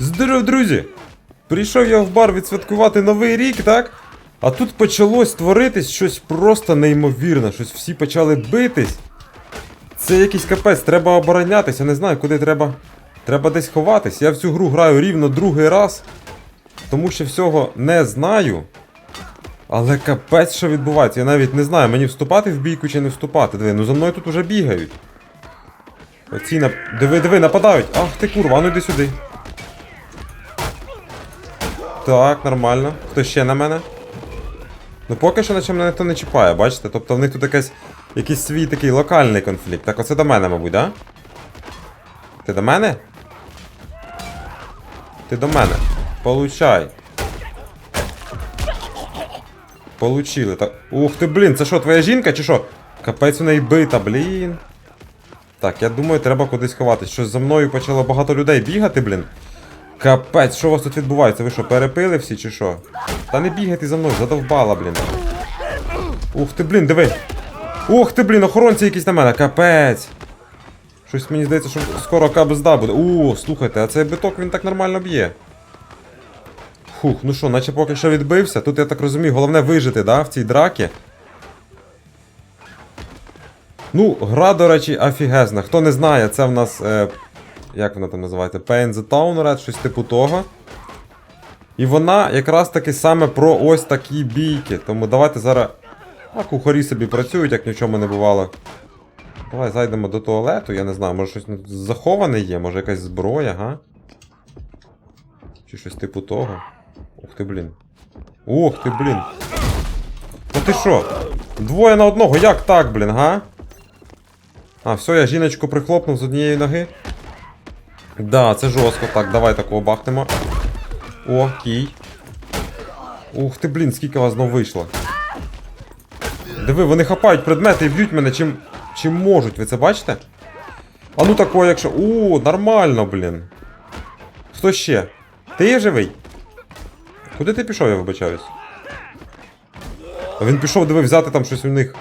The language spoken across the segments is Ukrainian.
Здоров, друзі! Прийшов я в бар відсвяткувати новий рік, так? А тут почалось творитись щось просто неймовірне, щось всі почали битись. Це якийсь капець, треба оборонятись, я не знаю, куди треба. Треба десь ховатись. Я в цю гру граю рівно другий раз, тому що всього не знаю. Але капець, що відбувається, я навіть не знаю, мені вступати в бійку чи не вступати. Диви, ну за мною тут уже бігають. Оці на... Диви, диви, нападають. Ах ти курва, ну йди сюди. Так, нормально. Хто ще на мене? Ну поки що наче мене ніхто не чіпає, бачите? Тобто в них тут якась, якийсь свій такий локальний конфлікт. Так, оце до мене, мабуть, да? Ти до мене? Ти до мене. Получай. Получили. Так. Ух ти, блін, це що, твоя жінка чи що? Капець у неї бита, блін. Так, я думаю, треба кудись ховатись. Щось за мною почало багато людей бігати, блін. Капець, що у вас тут відбувається? Ви що, перепили всі чи що? Та не бігайте за мною, задовбала, блін. Ух ти, блін, диви. Ух ти, блін, охоронці якісь на мене, капець. Щось мені здається, що скоро кабзда буде. У, слухайте, а цей биток він так нормально б'є. Фух, ну що, наче поки що відбився. Тут я так розумію, головне вижити, да, в цій дракі. Ну, гра, до речі, офігезна. Хто не знає, це в нас. Е, як вона там називається? Pain the Town Red, щось типу того. І вона якраз таки саме про ось такі бійки. Тому давайте зараз. А кухарі собі працюють, як ні в чому не бувало. Давай зайдемо до туалету, я не знаю, може щось заховане є, може якась зброя, га? Чи щось типу того. Ух ти, блін. Ух ти, блін. Та ти що? Двоє на одного, як так, блін, га? А, все, я жіночку прихлопнув з однієї ноги. Да, це жорстко. Так, давай такого бахнемо. О, кій. Ух ти, блін, скільки вас знов вийшло. Диви, вони хапають предмети і б'ють мене чим, чим можуть, ви це бачите? А ну такое, якщо. У, нормально, блін. Хто ще? Ти є живий? Куди ти пішов, я вибачаюсь? Він пішов, диви, взяти там щось у них.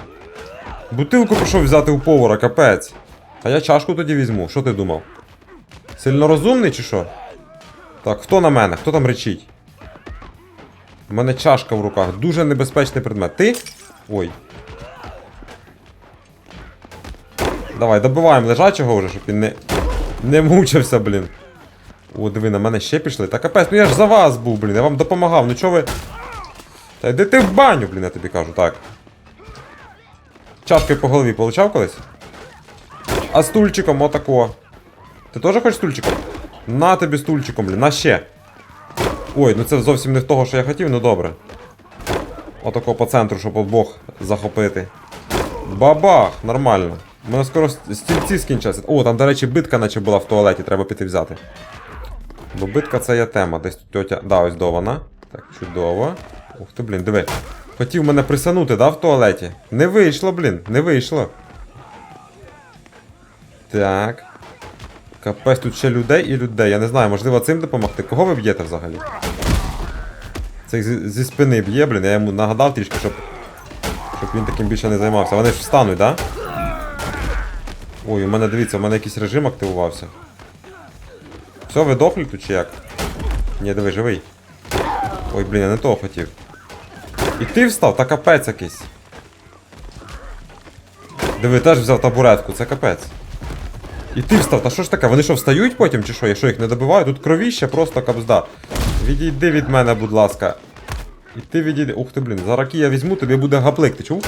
Бутилку пішов взяти у повара, капець. А я чашку тоді візьму, що ти думав? Сильно розумний чи що? Так, хто на мене? Хто там речить? У мене чашка в руках. Дуже небезпечний предмет. Ти? Ой. Давай, добиваємо лежачого вже, щоб він не. Не мучився, блін. О, диви, на мене ще пішли. Та капець, ну я ж за вас був, блін, я вам допомагав. Ну чого ви. Та йди ти в баню, блін, я тобі кажу, так. Чашкою по голові получав колись? А стульчиком отако. Ти теж хочеш стульчиком? На тобі стульчиком, блін, на ще. Ой, ну це зовсім не в того, що я хотів, ну добре. Отако по центру, щоб обох захопити. Бабах! Нормально. У мене скоро стільці скінчаться. О, там, до речі, битка наче була в туалеті, треба піти взяти. Бо битка це є тема. Десь тут тьотя. Да, ось до вона. Так, чудово. Ух ти, блін, диви. Хотів мене присанути, да, в туалеті? Не вийшло, блін, не вийшло. Так. Капець, тут ще людей і людей. Я не знаю, можливо цим допомогти. Кого ви б'єте взагалі? Цей зі, зі спини б'є, блін, я йому нагадав трішки, щоб. Щоб він таким більше не займався. Вони ж встануть, да? Ой, у мене дивіться, у мене якийсь режим активувався. Все, ви дохлі тут чи як? Ні, диви, живий. Ой, блін, я не того хотів. І ти встав, та капець якийсь. Диви, теж взяв табуретку, це капець. І ти встав, та що ж таке? Вони що, встають потім чи що? Я що їх не добиваю? Тут кровіще просто капзда. Відійди від мене, будь ласка. І ти відійди. Ух ти, блін, за раки я візьму, тобі буде гаплик, ти чув?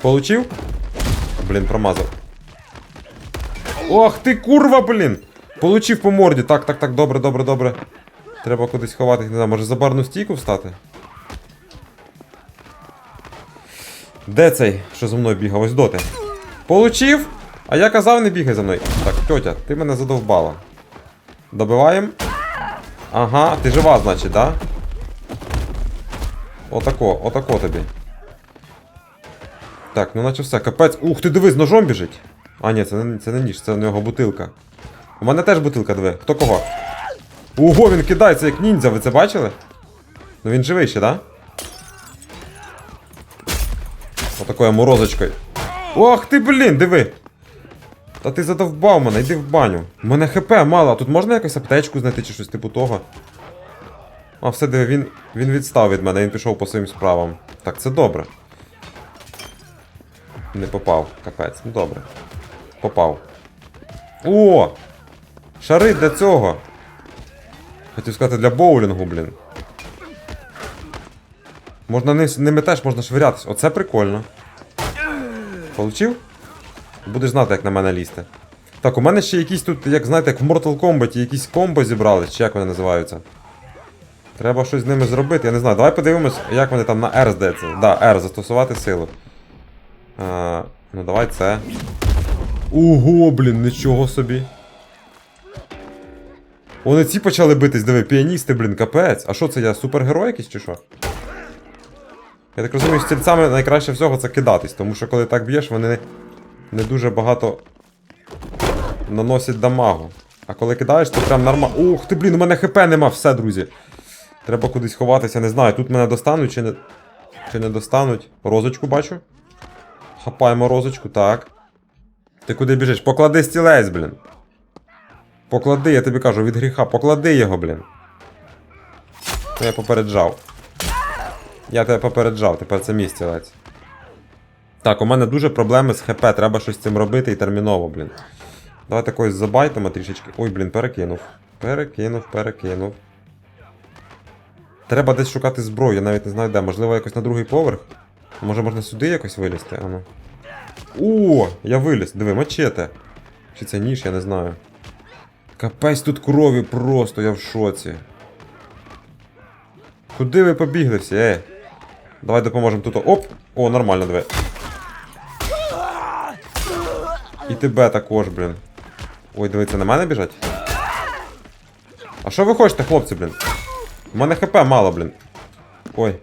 Получив? Блін, промазав. Ох ти курва, блін! Получив по морді. Так, так, так, добре, добре, добре. Треба кудись ховатись, не знаю, може за барну стійку встати? Де цей, що за мною бігав? Ось доти. Получив! А я казав, не бігай за мною. Так, тьотя, ти мене задовбала. Добиваємо. Ага, ти жива, значить, да? Отако, отако тобі. Так, ну наче все. Капець. Ух, ти дивись, ножом біжить. А, ні, це не, це не ніж, це в нього бутилка. У мене теж бутилка диви. Хто кого? Ого, він кидається як ніндзя, ви це бачили? Ну він живий ще, да? Отакою морозочкою. Ох ти, блін, диви! Та ти задовбав мене, йди в баню. У мене хп мало, тут можна якось аптечку знайти чи щось типу того. А, все диви, він, він відстав від мене, він пішов по своїм справам. Так, це добре. Не попав, капець. Ну добре. Попав. О! Шари для цього. Хотів сказати для боулінгу, блін. Можна ним- ними теж можна швирятись. Оце прикольно. Получив? Будеш знати, як на мене лізти. Так, у мене ще якісь тут, як знаєте, як в Mortal Kombat, якісь комбо зібрали, чи як вони називаються. Треба щось з ними зробити, я не знаю. Давай подивимось, як вони там на R здається. Да, R, застосувати силу. А, ну давай це. Ого, блін, нічого собі. Вони ці почали битись, диви, піаністи, блін, капець. А що це я, супергерой якийсь чи що? Я так розумію, з стільцями найкраще всього це кидатись, тому що коли так б'єш, вони не, дуже багато наносять дамагу. А коли кидаєш, то прям нормально. Ух ти, блін, у мене хп нема, все, друзі. Треба кудись ховатися, не знаю, тут мене достануть чи не. Чи не достануть. Розочку бачу. Хапаємо розочку, так. Ти куди біжиш? Поклади стілець, блін. Поклади, я тобі кажу, від гріха, поклади його, блін. Я попереджав. Я тебе попереджав, тепер це мій стілець. Так, у мене дуже проблеми з ХП, треба щось з цим робити і терміново, блін. Давайте когось забайтимо трішечки. Ой, блін, перекинув. Перекинув, перекинув. Треба десь шукати зброю, я навіть не знаю де. Можливо, якось на другий поверх. Може можна сюди якось вилізти? Ану. О, я виліз. Диви, мачете. Чи це ніж, я не знаю. Капець тут крові просто, я в шоці. Куди ви побігли всі, е? Давай допоможемо тут. Оп! О, нормально, диви. І тебе також, блін. Ой, дивіться, на мене біжать? А що ви хочете, хлопці, блін? У мене хп мало, блін. Ой.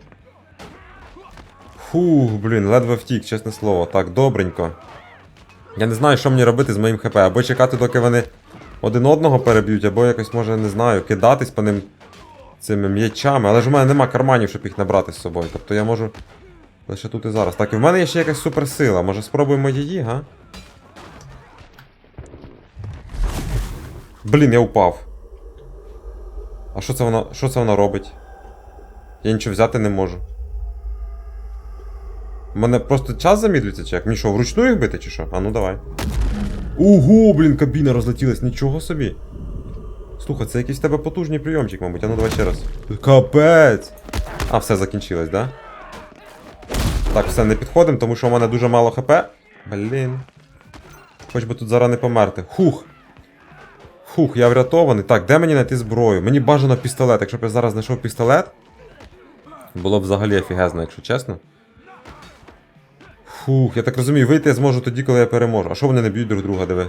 Фух, блін, ледве втік, чесне слово. Так, добренько. Я не знаю, що мені робити з моїм хп. Або чекати, доки вони один одного переб'ють, або якось, може, не знаю, кидатись по ним цими м'ячами. Але ж у мене нема карманів, щоб їх набрати з собою. Тобто я можу. Лише тут і зараз. Так, і в мене є ще якась суперсила. Може спробуємо її, га? Блін, я упав. А що це вона. Що це вона робить? Я нічого взяти не можу. У мене просто час замідлюється, чи як? Мені що, вручну їх бити, чи що? А ну давай. Ого, блін, кабіна розлетілась, нічого собі. Слухай, це якийсь в тебе потужний прийомчик, мабуть. А ну давай ще раз. Капець! А, все закінчилось, да? Так, все, не підходимо, тому що у мене дуже мало хп. Блін. Хоч би тут зараз не померти. Хух. Фух, я врятований. Так, де мені знайти зброю? Мені бажано пістолет. Якщо б я зараз знайшов пістолет, було б взагалі офігезно, якщо чесно. Фух, я так розумію, вийти я зможу тоді, коли я переможу. А що вони не б'ють друг друга, диви?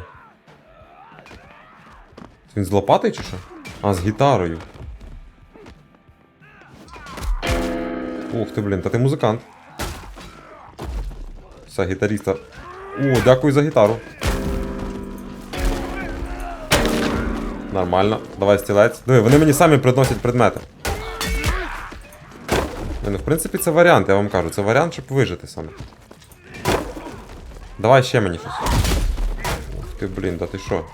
Він з лопатою чи що? А, з гітарою. Ух ти, блін, та ти музикант. Все, гітаріста. О, дякую за гітару. Нормально. Давай стілець. Диви, вони мені самі приносять предмети. Ну, в принципі, це варіант, я вам кажу. Це варіант, щоб вижити саме. Давай ще мені щось. Ух ти, блін, да ти що?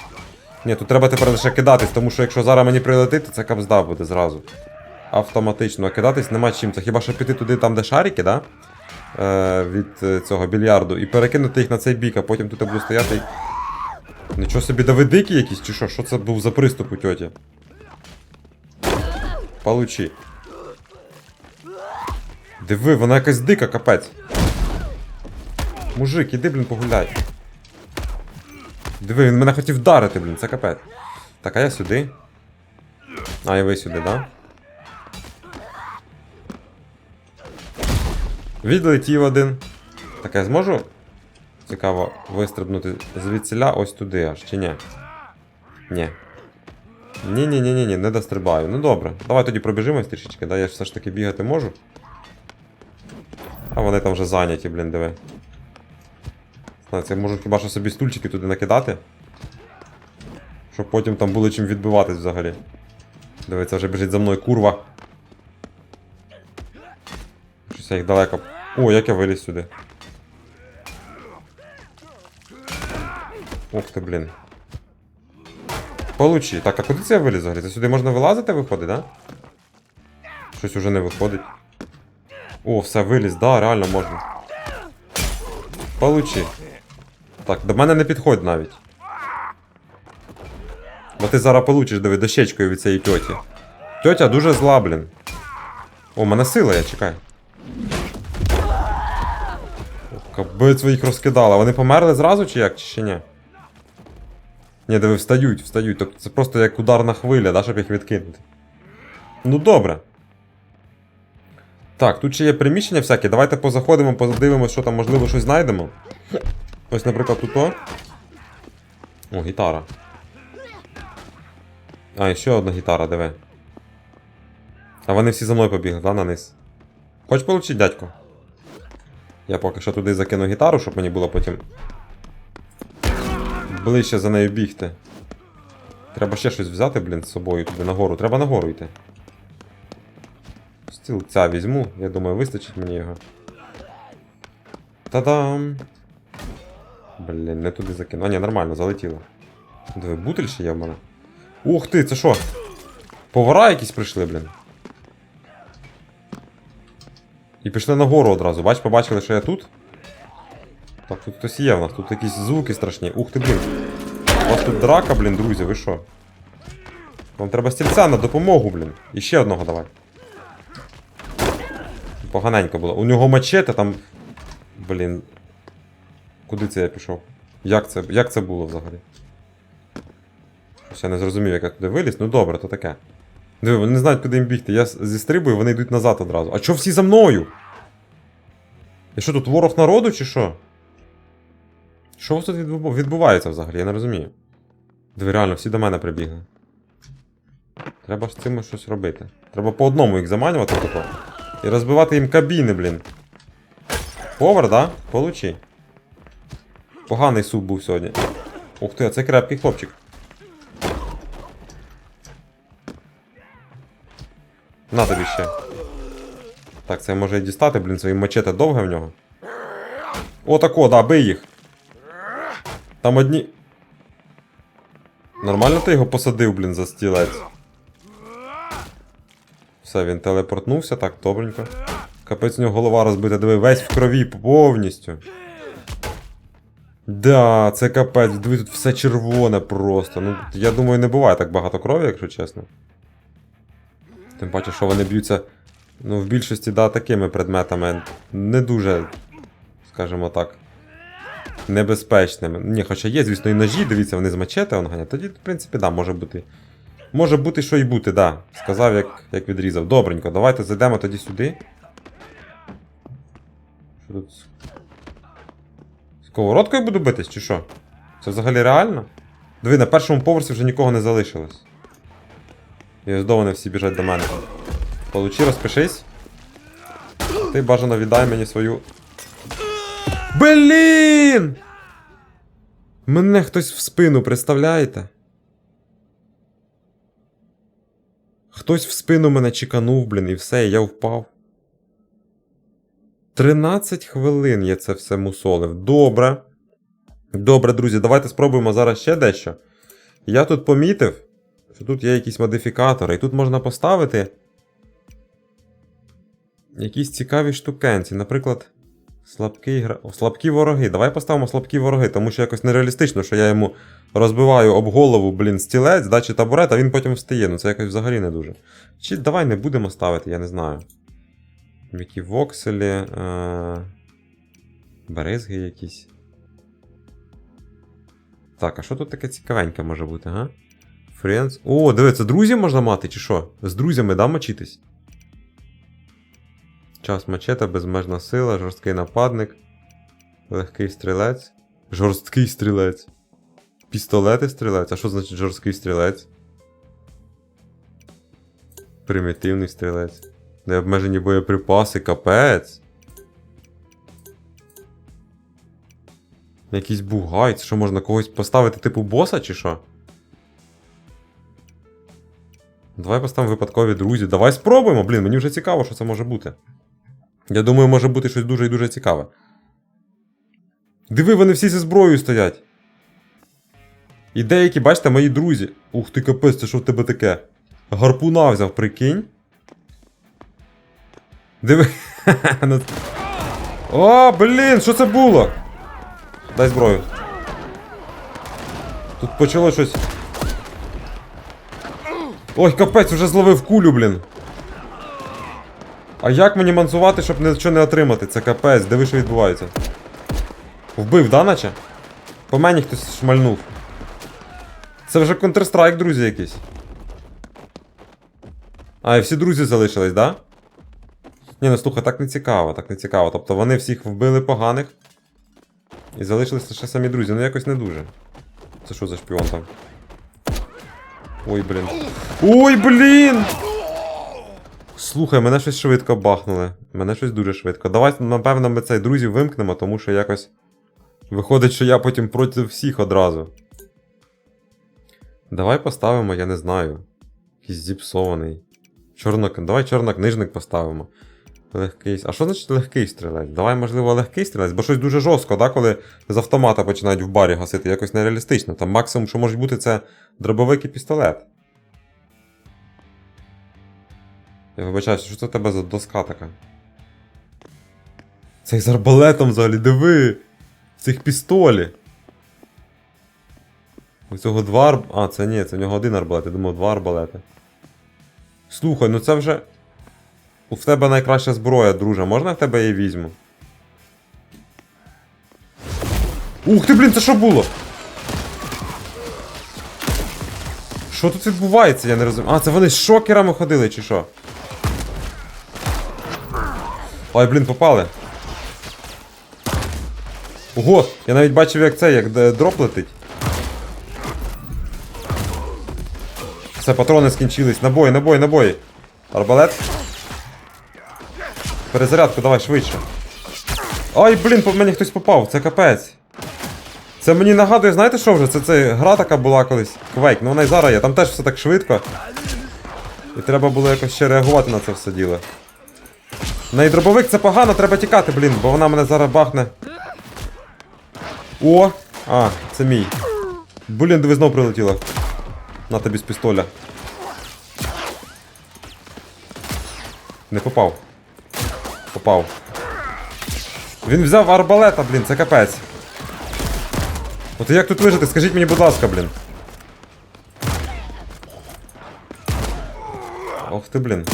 Ні, тут треба тепер лише кидатись, тому що якщо зараз мені прилетить, то це капзда буде зразу. Автоматично. А кидатись нема чим. Це хіба що піти туди, там, де шарики, да? Е, від е, цього більярду, і перекинути їх на цей бік, а потім тут я буду стояти. Нічого собі давидики якісь, чи що? Що це був за приступ у тьоті? Получи. Диви, вона якась дика, капець. Мужик, іди, блін, погуляй. Диви, він мене хотів вдарити, блін, це капець. Так, а я сюди. А, і ви сюди, да? Відлетів один. Так, я зможу? Цікаво вистрибнути звідсіля ось туди аж, чи ні? Ні. Ні-ні-ні, ні не дострибаю. Ну добре. Давай тоді пробіжимось трішечки, да, я ж все ж таки бігати можу. А вони там вже зайняті, блін, диви. Знаю, це можу хіба що собі стульчики туди накидати. Щоб потім там було чим відбиватись взагалі. Диви, це вже біжить за мною курва. Щось я їх далеко. О, як я виліз сюди. Ух ти, блін. Получи. Так, а куди це я виліз взагалі? Це сюди можна вилазити, виходить, да? Щось уже не виходить. О, все, виліз, да, реально можна. Получи. Так, до мене не підходь навіть. Бо ти зараз получиш, диви, дощечкою від цієї тьоті. Тьотя дуже зла, блін. О, мене сила, я чекай. О, Кабиць ви їх розкидала. Вони померли зразу чи як? Чи ще ні? Ні, диви, встають, встають. Тобто це просто як ударна хвиля, да, щоб їх відкинути. Ну добре. Так, тут ще є приміщення всякі. Давайте позаходимо, подивимося, що там, можливо, щось знайдемо. Ось, наприклад, тут. О, гітара. А, і ще одна гітара, диви. А вони всі за мною побігли, да, на низ. Хоч получить, дядько? Я поки що туди закину гітару, щоб мені було потім. Ближче за нею бігти. Треба ще щось взяти, блін, з собою туди нагору. Треба нагору йти. Стілця візьму, я думаю, вистачить мені його. Та-дам! Блін, не туди закину. А, ні, нормально, залетіло. Диви, бутиль ще є в мене. Ух ти, це що? Повара якісь прийшли, блін. І пішли нагору одразу. Бач, побачили, що я тут. Так, тут хтось є в нас, тут якісь звуки страшні. Ух ти, блін. У вас тут драка, блін, друзі, ви що? Вам треба стільця на допомогу, блін. І ще одного давай. Поганенько було. У нього мачете там. Блін. Куди це я пішов? Як це, як це було взагалі? Щось я не зрозумів, як я туди виліз. Ну добре, то таке. Диви, вони не знають, куди їм бігти. Я зістрибую, вони йдуть назад одразу. А чо всі за мною? І що тут ворог народу чи що? Що тут відбувається взагалі? Я не розумію. Диви, реально, всі до мене прибігли. Треба з цим щось робити. Треба по одному їх заманювати тако. І розбивати їм кабіни, блін. Повар, да? Получи. Поганий суп був сьогодні. Ух ти, а це крепкий хлопчик. На тобі ще. Так, це може і дістати, блін, своїм мачете довге в нього. Отако, да, бий їх. Там одні. Нормально ти його посадив, блін, за стілець. Все, він телепортнувся, так, добренько. Капець у нього голова розбита, диви, весь в крові повністю. Да, це капець, диви, тут все червоне просто. Ну, я думаю, не буває так багато крові, якщо чесно. Тим паче, що вони б'ються, ну, в більшості, да, такими предметами. Не дуже, скажімо так. Небезпечними. Ні, хоча є, звісно, і ножі, дивіться, вони з мачете ганять. Тоді, в принципі, да, може бути. Може бути, що й бути, да. Сказав, як, як відрізав. Добренько, давайте зайдемо тоді сюди. Що тут? Сковородкою буду битись, чи що? Це взагалі реально? Диви, на першому поверсі вже нікого не залишилось. І ось до всі біжать до мене. Получи, розпишись. Ти бажано віддай мені свою. Блін! Мене хтось в спину, представляєте? Хтось в спину мене чеканув, блін, і все, я впав. 13 хвилин я це все мусолив. Добре. Добре, друзі, давайте спробуємо зараз ще дещо. Я тут помітив, що тут є якісь модифікатори, і тут можна поставити якісь цікаві штукенці. Наприклад, слабкий гра... Слабкі вороги. Давай поставимо слабкі вороги, тому що якось нереалістично, що я йому розбиваю об голову, блін, стілець, да, чи табурет, а він потім встає. Ну це якось взагалі не дуже. Чи давай не будемо ставити, я не знаю. Які вокселі. Е... Березги якісь. Так, а що тут таке цікавеньке може бути, га? Friends. О, диви, це друзів можна мати, чи що? З друзями, да, мочитись? Час мачета, безмежна сила, жорсткий нападник, легкий стрілець. Жорсткий стрілець. Пістолети стрілець. А що значить жорсткий стрілець? Примітивний стрілець. Необмежені боєприпаси, капець. Якийсь бугай, що можна когось поставити типу боса чи що? Давай поставимо випадкові друзі. Давай спробуємо, блін, мені вже цікаво, що це може бути. Я думаю, може бути щось дуже і дуже цікаве. Диви, вони всі зі зброєю стоять. І деякі, бачите, мої друзі. Ух ти капець, це що в тебе таке? Гарпуна взяв, прикинь. Диви. Ну- О, блін, що це було? Дай зброю. Тут почало щось. Ой, капець, вже зловив кулю, блін. А як мені мансувати, щоб нічого не отримати? Це капець, диви, що відбувається. Вбив, да, наче? По мені хтось шмальнув. Це вже Counter-Strike, друзі, якісь. А, і всі друзі залишились, да? Ні, ну слухай, так не цікаво, так не цікаво. Тобто вони всіх вбили поганих. І залишились лише самі друзі. Ну якось не дуже. Це що за шпіон там? Ой, блін. Ой, блін! Слухай, мене щось швидко бахнули. Мене щось дуже швидко. Давай, напевно, ми цей друзів вимкнемо, тому що якось. Виходить, що я потім проти всіх одразу. Давай поставимо, я не знаю. Якийсь зіпсований. Чорно... Давай чорнокнижник поставимо. Легкий. А що значить легкий стрілець? Давай, можливо, легкий стрілець, бо щось дуже жорстко, да, коли з автомата починають в барі гасити, якось нереалістично. Там максимум, що може бути, це дробовик і пістолет. Я вибачаюся, що це в тебе за доска така? Цей з арбалетом взагалі, диви! В цих пістолі. У цього два арб... А, це ні, це в нього один арбалет, я думав, два арбалети. Слухай, ну це вже. У тебе найкраща зброя, друже, можна в тебе її візьму? Ух ти, блін, це що було? Що тут відбувається, я не розумію. А, це вони з шокерами ходили, чи що? Ой, блін, попали. Ого, я навіть бачив, як це, як дроп летить. Все, патрони скінчились. Набої, набої, набої. Арбалет. Перезарядку, давай швидше. Ай, блін, по мені хтось попав, це капець. Це мені нагадує, знаєте що вже? Це, це гра така була колись. Quake, ну вона і зараз є, там теж все так швидко. І треба було якось ще реагувати на це все діло. На і дробовик це погано, треба тікати, блін, бо вона мене зараз бахне. О! А, це мій. Блін, диви знов прилетіла. На тобі з пістоля. Не попав. Попав. Він взяв арбалета, блін, це капець. От як тут вижити? Скажіть мені, будь ласка, блін. Ох ти, блін.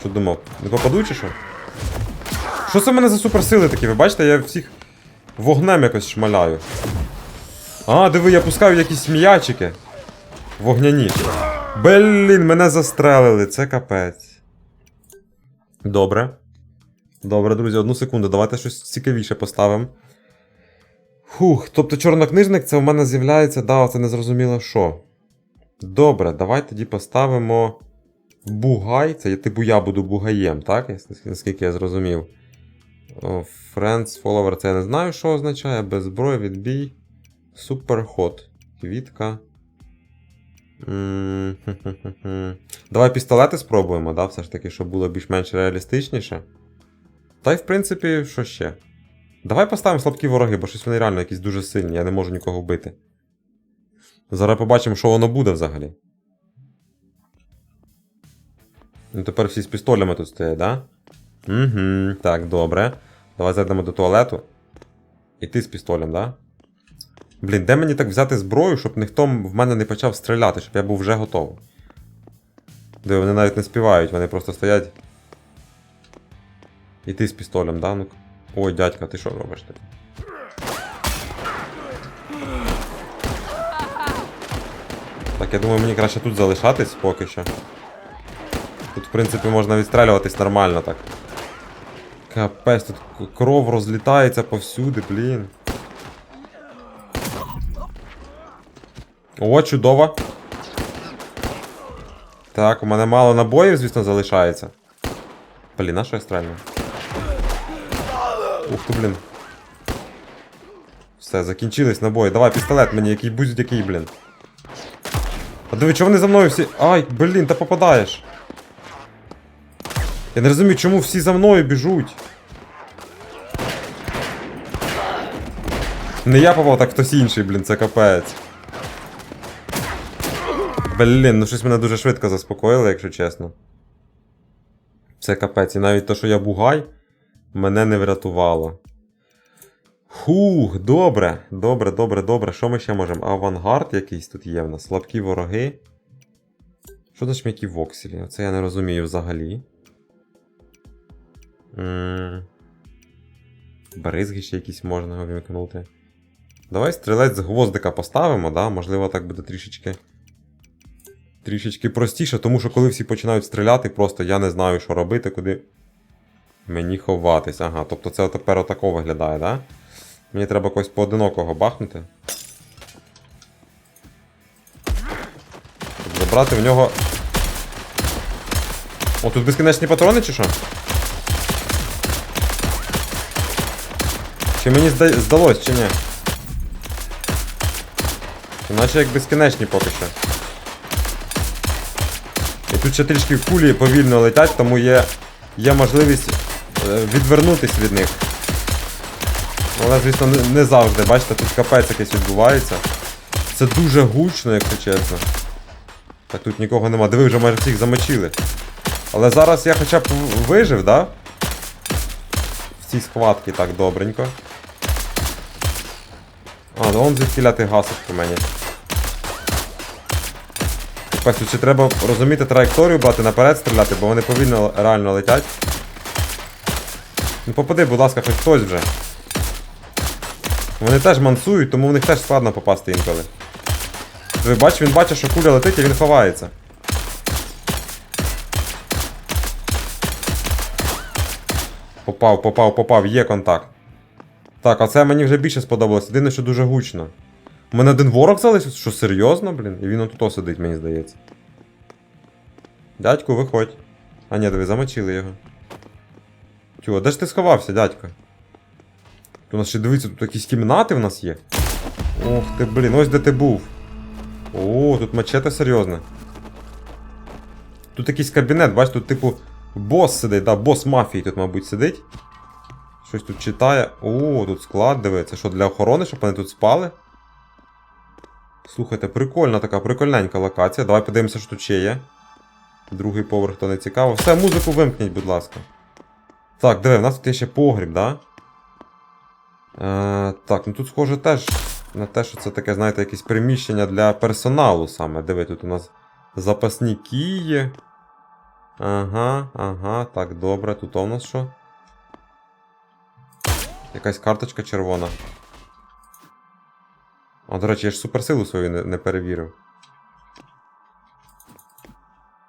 Що думав? Не попаду чи що? Що це в мене за суперсили такі? Ви бачите, я всіх вогнем якось шмаляю. А, диви, я пускаю якісь м'ячики. Вогняні. Блін, мене застрелили, це капець. Добре. Добре, друзі, одну секунду, давайте щось цікавіше поставимо. Фух, тобто чорнокнижник це в мене з'являється, да, це незрозуміло що. Добре, давай тоді поставимо Бугай. Це типу я буду бугаєм, так? Наскільки я зрозумів. Friends follower, це я не знаю, що означає. Без зброї, відбій. Суперход. Квітка. Давай пістолети спробуємо, да? Все ж таки, щоб було більш-менш реалістичніше. Та й в принципі, що ще? Давай поставимо слабкі вороги, бо щось вони реально якісь дуже сильні, я не можу нікого вбити. Зараз побачимо, що воно буде взагалі. Ну тепер всі з пістолями тут стоять, да? Угу, так, добре. Давай зайдемо до туалету. І ти з пістолем, да? Блін, де мені так взяти зброю, щоб ніхто в мене не почав стріляти, щоб я був вже готовий. Де вони навіть не співають, вони просто стоять. І ти з пістолем, да? Ну. Ой, дядька, ти що робиш ти? Так, я думаю, мені краще тут залишатись поки що. Тут, в принципі, можна відстрелюватись нормально так. Капець, тут кров розлітається повсюди, блін. О, чудово. Так, у мене мало набоїв, звісно, залишається. Блін, а що я стрельну? Ух ти, блін. Все, закінчились набої. Давай, пістолет мені, який будь-який, блін. А диви, чого вони за мною всі. Ай, блін, та попадаєш. Я не розумію, чому всі за мною біжуть. Не я попав, так хтось інший, блін, це капець. Блін, ну щось мене дуже швидко заспокоїло, якщо чесно. Це капець. І навіть те, що я бугай, мене не врятувало. Хух, добре, добре, добре, добре. Що ми ще можемо? Авангард якийсь тут є в нас. Слабкі вороги. Що значить м'які вокселі? Це я не розумію взагалі. Бризги ще якісь можна вимкнути. Давай стрілець з гвоздика поставимо, да? Можливо, так буде трішечки. Трішечки простіше, тому що коли всі починають стріляти, просто я не знаю, що робити, куди мені ховатись. Ага, тобто це тепер отако виглядає, да? Мені треба когось поодинокого бахнути. Щоб забрати в нього. О, тут безкінечні патрони чи що? Чи мені здалось, чи ні? Наче як безкінечні поки що. І тут ще трішки кулі повільно летять, тому є, є можливість е, відвернутись від них. Але, звісно, не, не завжди, бачите, тут капець якийсь відбувається. Це дуже гучно, якщо чесно. Так тут нікого нема. Диви, вже майже всіх замочили. Але зараз я хоча б вижив, да? В цій схватці так добренько. А, ну он звідкіля ти гасиш по мені. Тут ще треба розуміти траєкторію брати наперед стріляти, бо вони повільно реально летять. Ну попади, будь ласка, хоч хтось вже. Вони теж мансують, тому в них теж складно попасти інколи. Ви бачите, він бачить, що куля летить і він ховається. Попав, попав, попав, є контакт. Так, а це мені вже більше сподобалось. Єдине, що дуже гучно. У мене один ворог залишився, що серйозно, блін? І він отут сидить, мені здається. Дядьку, виходь. А ні, диви, замочили його. А де ж ти сховався, дядько? У нас ще дивіться, тут якісь кімнати в нас є. Ох ти, блін, ось де ти був. О, тут мачете серйозне. Тут якийсь кабінет, бач, тут, типу, бос сидить, да, бос мафії тут, мабуть, сидить. Щось тут читає. О, тут склад, диви, це що для охорони, щоб вони тут спали? Слухайте, прикольна така, прикольненька локація. Давай подивимося, що тут ще є. Другий поверх, то не цікаво. Все, музику вимкніть, будь ласка. Так, диви, в нас тут є ще погріб, да? Е, так, ну тут схоже теж на те, що це таке, знаєте, якесь приміщення для персоналу саме. Диви, тут у нас запасні кії. Ага, ага, так, добре. Тут у нас що? Якась карточка червона. А, до речі, я ж суперсилу свою не, не перевірив.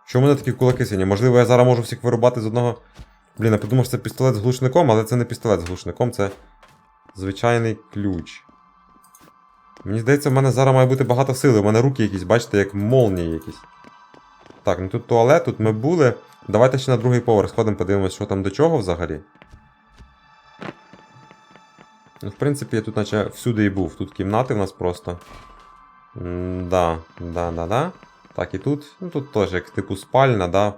Що в мене такі кулаки сині? Можливо, я зараз можу всіх вирубати з одного. Блін, я подумав, що це пістолет з глушником, але це не пістолет з глушником, це звичайний ключ. Мені здається, в мене зараз має бути багато сили. У мене руки якісь, бачите, як молнії якісь. Так, ну тут туалет, тут ми були. Давайте ще на другий поверх сходимо, подивимось, що там до чого взагалі. Ну, в принципі, я тут наче всюди і був. Тут кімнати в нас просто. М-да, да, да, да. Так, і тут. Ну тут теж як типу спальня, да.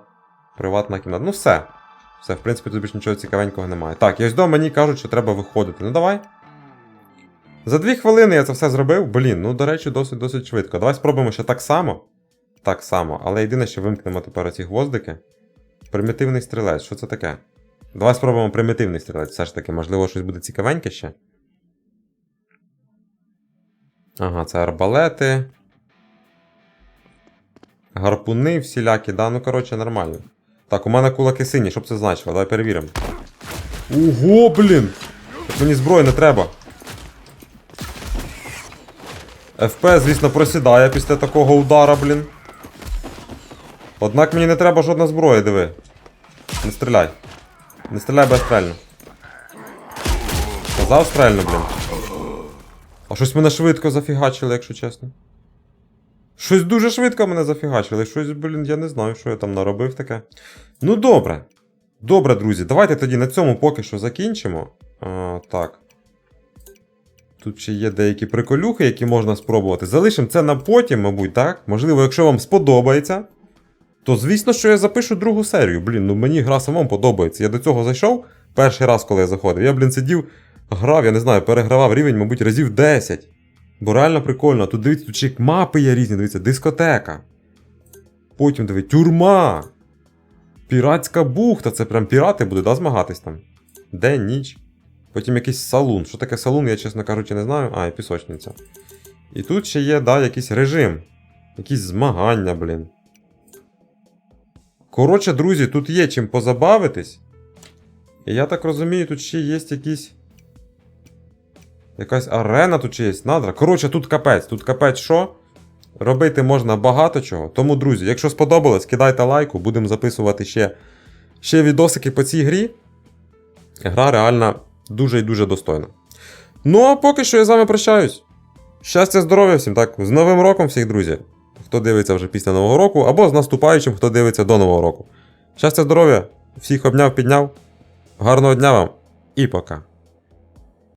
Приватна кімната. Ну все. Все, в принципі, тут більше нічого цікавенького немає. Так, і ось до мені кажуть, що треба виходити. Ну давай. За дві хвилини я це все зробив. Блін, ну до речі, досить досить швидко. Давай спробуємо ще так само. Так само, але єдине, що вимкнемо тепер оці гвоздики. Примітивний стрілець, що це таке? Давай спробуємо примітивний стрілець, все ж таки, можливо, щось буде цікавеньке ще. Ага, це арбалети. Гарпуни всілякі, да, ну коротше, нормально. Так, у мене кулаки сині, що це значило? Давай перевіримо. Ого, блін! Так мені зброї не треба. ФП, звісно, просідає після такого удара, блін. Однак мені не треба жодна зброя, диви. Не стріляй. Не стріляй безстрельно. Сказав стрельно, блін. А щось мене швидко зафігачили, якщо чесно. Щось дуже швидко мене зафігачили. Щось, блін, я не знаю, що я там наробив таке. Ну добре. Добре, друзі, давайте тоді на цьому поки що закінчимо. А, так. Тут ще є деякі приколюхи, які можна спробувати. Залишимо це на потім, мабуть, так? Можливо, якщо вам сподобається, то звісно, що я запишу другу серію. Блін, ну мені гра самому подобається. Я до цього зайшов перший раз, коли я заходив. Я, блін, сидів, грав, я не знаю, перегравав рівень, мабуть, разів 10. Бо реально прикольно. Тут дивіться, тут ще мапи є різні, дивіться, дискотека. Потім диви, тюрма. Піратська бухта, це прям пірати будуть, да, змагатись там. День, ніч. Потім якийсь салун. Що таке салун, я, чесно кажучи, не знаю. А, і пісочниця. І тут ще є, да, якийсь режим. Якісь змагання, блін. Коротше, друзі, тут є чим позабавитись. І я так розумію, тут ще є якісь. Якась арена тут ще є, надра. Коротше, тут капець, тут капець що? Робити можна багато чого. Тому, друзі, якщо сподобалось, кидайте лайку, будемо записувати ще, ще відосики по цій грі. Гра реально дуже і дуже достойна. Ну, а поки що я з вами прощаюсь. Щастя, здоров'я всім, так. З Новим роком всіх, друзі. Хто дивиться вже після Нового року, або з наступаючим, хто дивиться до Нового року. Щастя, здоров'я, всіх обняв, підняв. Гарного дня вам і пока.